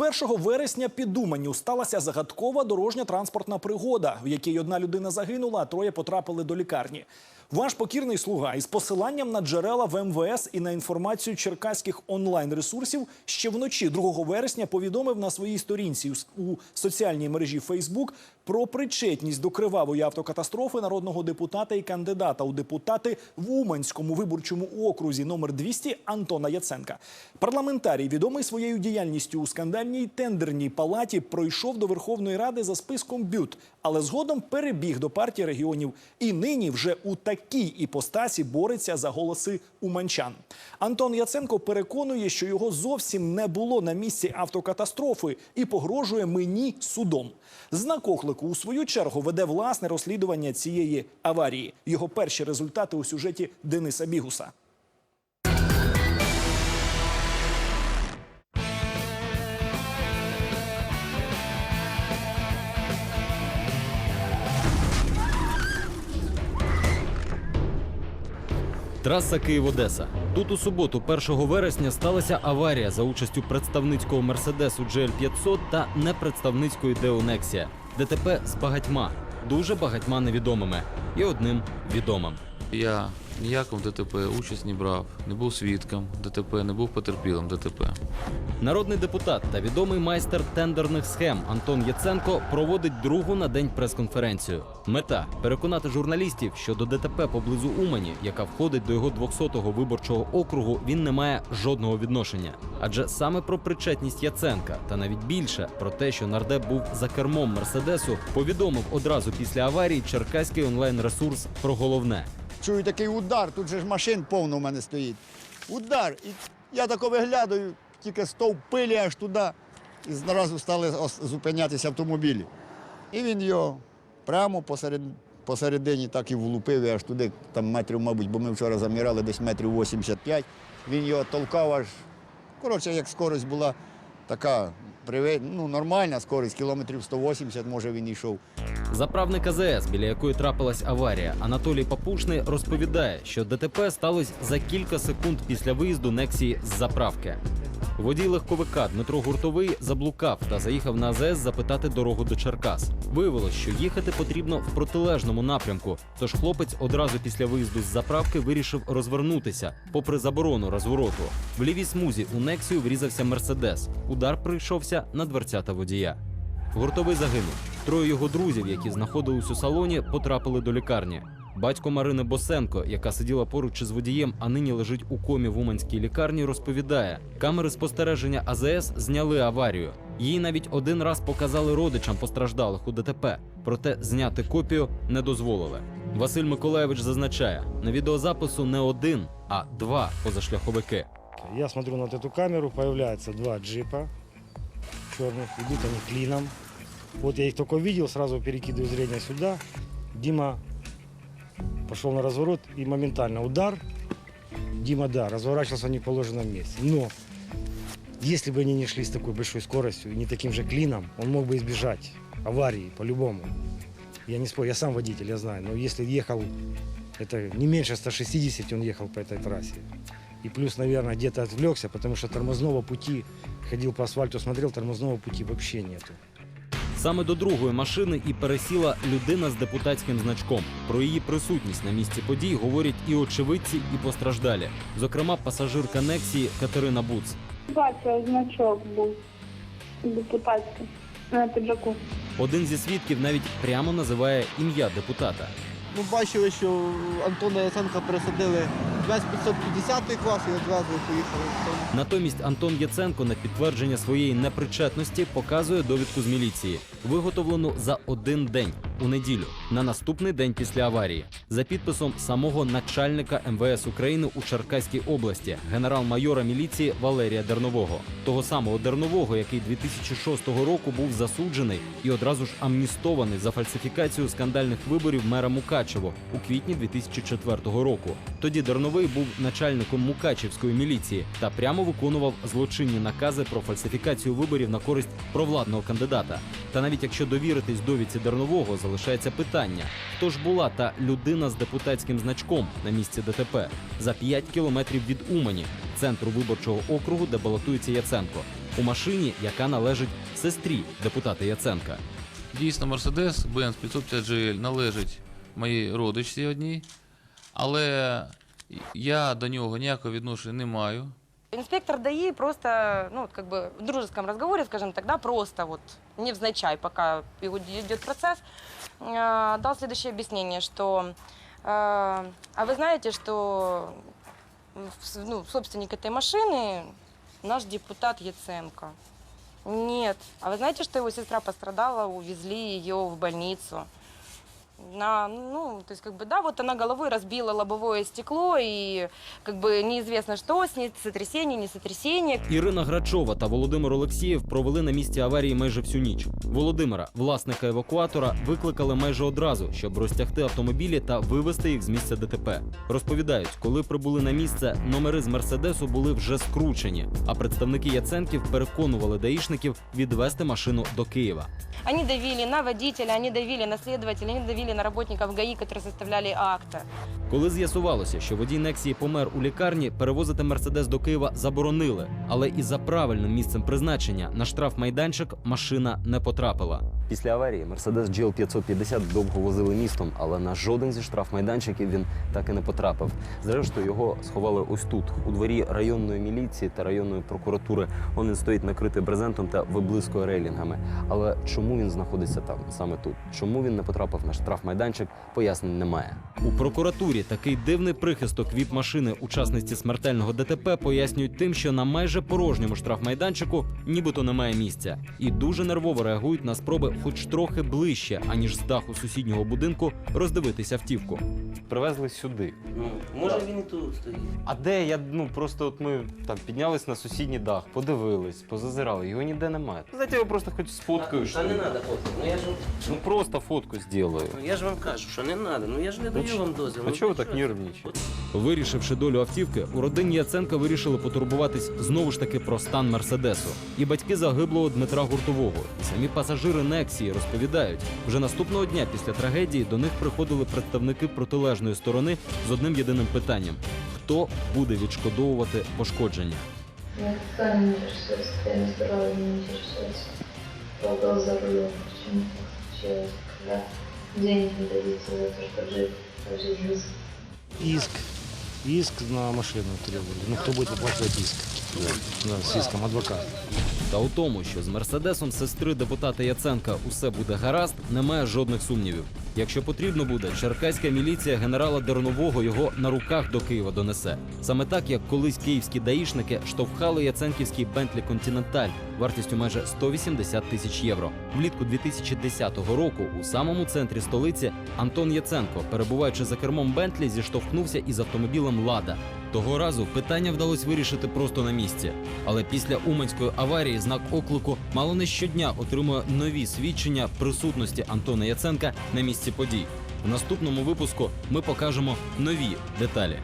1 вересня під Думанню сталася загадкова дорожня транспортна пригода, в якій одна людина загинула, а троє потрапили до лікарні. Ваш покірний слуга із посиланням на джерела в МВС і на інформацію черкаських онлайн-ресурсів ще вночі 2 вересня повідомив на своїй сторінці у- соціальній мережі Фейсбук про причетність до кривавої автокатастрофи народного депутата і кандидата у депутати в Уманському виборчому окрузі номер 200 Антона Яценка. Парламентарій, відомий своєю діяльністю у скандальній тендерній палаті, пройшов до Верховної Ради за списком бют, але згодом перебіг до партії регіонів і нині вже у такій іпостасі бореться за голоси уманчан. Антон Яценко переконує, що його зовсім не було на місці автокатастрофи і погрожує мені судом. Знак оклику у свою чергу веде власне розслідування цієї аварії. Його перші результати у сюжеті Дениса Бігуса. Траса Київ-Одеса. Тут у суботу, 1 вересня, сталася аварія за участю представницького Мерседесу GL500 та непредставницької Деонексія. ДТП з багатьма, дуже багатьма невідомими і одним відомим. Я ніякому ДТП участь не брав, не був свідком ДТП, не був потерпілим ДТП. Народний депутат та відомий майстер тендерних схем Антон Яценко проводить другу на день прес-конференцію. Мета переконати журналістів, що до ДТП поблизу Умані, яка входить до його 200-го виборчого округу, він не має жодного відношення. Адже саме про причетність Яценка та навіть більше про те, що нардеп був за кермом Мерседесу, повідомив одразу після аварії черкаський онлайн-ресурс про головне. Чую такий удар, тут же ж машин повно в мене стоїть. Удар. І я тако виглядаю, тільки стовп пилі аж туди. І зразу стали зупинятися автомобілі. І він його прямо посеред, посередині так і влупив, і аж туди, там метрів, мабуть, бо ми вчора заміряли десь метрів 85. Він його толкав аж. Коротше, як скорость була така приве- ну, нормальна скорість, кілометрів 180, може він йшов. Заправник АЗС, біля якої трапилась аварія, Анатолій Папушний розповідає, що ДТП сталося за кілька секунд після виїзду Нексії з заправки. Водій легковика Дмитро Гуртовий заблукав та заїхав на АЗС запитати дорогу до Черкас. Виявилось, що їхати потрібно в протилежному напрямку. Тож хлопець одразу після виїзду з заправки вирішив розвернутися, попри заборону розвороту. В лівій смузі у Нексію врізався Мерседес. Удар прийшовся на дверцята водія. Гуртовий загинув. Троє його друзів, які знаходились у салоні, потрапили до лікарні. Батько Марини Босенко, яка сиділа поруч із водієм, а нині лежить у комі в Уманській лікарні, розповідає: камери спостереження АЗС зняли аварію. Їй навіть один раз показали родичам постраждалих у ДТП, проте зняти копію не дозволили. Василь Миколаєвич зазначає: на відеозапису не один, а два позашляховики. Я смотрю на вот эту камеру, появляются два джипа черных, идут они клином. Вот я их только увидел, сразу перекидываю зрение сюда. Дима Пошел на разворот и моментально удар. Дима, да, разворачивался в неположенном месте. Но если бы они не шли с такой большой скоростью и не таким же клином, он мог бы избежать аварии по-любому. Я не спорю, я сам водитель, я знаю. Но если ехал, это не меньше 160 он ехал по этой трассе. И плюс, наверное, где-то отвлекся, потому что тормозного пути, ходил по асфальту, смотрел, тормозного пути вообще нету. Саме до другої машини і пересіла людина з депутатським значком. Про її присутність на місці подій говорять і очевидці, і постраждалі. Зокрема, пасажирка Нексії Катерина Буц. Бачила, значок був депутатський на піджаку. Один зі свідків навіть прямо називає ім'я депутата. Ми бачили, що Антона Яценка пересадили весь 550 клас і одразу поїхали. Натомість Антон Яценко на підтвердження своєї непричетності показує довідку з міліції, виготовлену за один день у неділю, на наступний день після аварії, за підписом самого начальника МВС України у Черкаській області, генерал-майора міліції Валерія Дернового, того самого Дернового, який 2006 року був засуджений і одразу ж амністований за фальсифікацію скандальних виборів мера Мукачево у квітні 2004 року. Тоді Дерновий був начальником Мукачевської міліції та прямо виконував злочинні накази про фальсифікацію виборів на користь провладного кандидата. Та навіть якщо довіритись довідці Дернового, залишається питання: хто ж була та людина з депутатським значком на місці ДТП за 5 кілометрів від Умані, центру виборчого округу, де балотується Яценко. у машині, яка належить сестрі депутата Яценка. Дійсно, Mercedes Benz 550 GL належить моїй родичці одній, але я до нього ніякого відношення не маю. Инспектор ДАИ просто, ну, вот как бы в дружеском разговоре, скажем так, да, просто вот невзначай, пока идет процесс, э, дал следующее объяснение, что, э, а вы знаете, что в- ну, собственник этой машины наш депутат Яценко. Нет. А вы знаете, что его сестра пострадала, увезли ее в больницу? На, ну, то есть, как бы, да, вот она головой разбила лобовое стекло, и, как бы, неизвестно, что с ней, сотрясение, не сотрясение. Ірина Грачова та Володимир Олексієв провели на місці аварії майже всю ніч. Володимира, власника евакуатора, викликали майже одразу, щоб розтягти автомобілі та вивезти їх з місця ДТП. Розповідають, коли прибули на місце, номери з мерседесу були вже скручені. А представники Яценків переконували даїшників відвести машину до Києва. Они давили на водителя, они давили на следователя, они давили на работников ГАИ, которые составляли акты. Коли з'ясувалося, що водій Нексії помер у лікарні, перевозити мерседес до Києва заборонили. Але і за правильним місцем призначення на штрафмайданчик машина не потрапила. Після аварії Mercedes GL 550 довго возили містом, але на жоден зі штрафмайданчиків він так і не потрапив. Зрештою, його сховали ось тут, у дворі районної міліції та районної прокуратури. Он він стоїть накритий брезентом та виблискує рейлінгами. Але чому він знаходиться там саме тут? Чому він не потрапив на штрафмайданчик? Пояснень немає. У прокуратурі такий дивний прихисток віп машини учасниці смертельного ДТП пояснюють тим, що на майже порожньому штрафмайданчику нібито немає місця, і дуже нервово реагують на спроби, хоч трохи ближче, аніж з даху сусіднього будинку, роздивитися автівку. Привезли сюди. Ну, може він і тут стоїть. А де я ну просто от ми там піднялись на сусідній дах, подивились, позазирали. Його ніде немає. Знаєте, я просто хоч сфоткаю. Та що не треба фото. Ну я ж Ну просто фотку зроблю. ну, я ж вам кажу, що не треба. Ну я ж не даю вам дозвіл. А Ну, чого ви так нервничаєте? Вирішивши долю автівки, у родині Яценка вирішили потурбуватись знову ж таки про стан Мерседесу. І батьки загиблого Дмитра Гуртового, і самі пасажири Нексії розповідають, вже наступного дня після трагедії до них приходили представники протилежної сторони з одним єдиним питанням: хто буде відшкодовувати пошкодження? Социально не интересует, состояние здоровья не интересуется. Долго за рулем, почему так случилось, когда денег не дадите за то, что жить, прожить жизнь. Иск. Иск на машину требовали. Ну, кто будет выплачивать иск? Да, с иском адвокат. Та у тому, що з мерседесом сестри депутата Яценка усе буде гаразд, немає жодних сумнівів. Якщо потрібно буде, черкаська міліція генерала Дернового його на руках до Києва донесе. Саме так, як колись київські даїшники штовхали яценківський Бентлі Континенталь вартістю майже 180 тисяч євро. Влітку 2010 року у самому центрі столиці Антон Яценко, перебуваючи за кермом Бентлі, зіштовхнувся із автомобілем Лада. Того разу питання вдалося вирішити просто на місці. Але після Уманської аварії знак оклику мало не щодня отримує нові свідчення присутності Антона Яценка на місці подій. В наступному випуску ми покажемо нові деталі.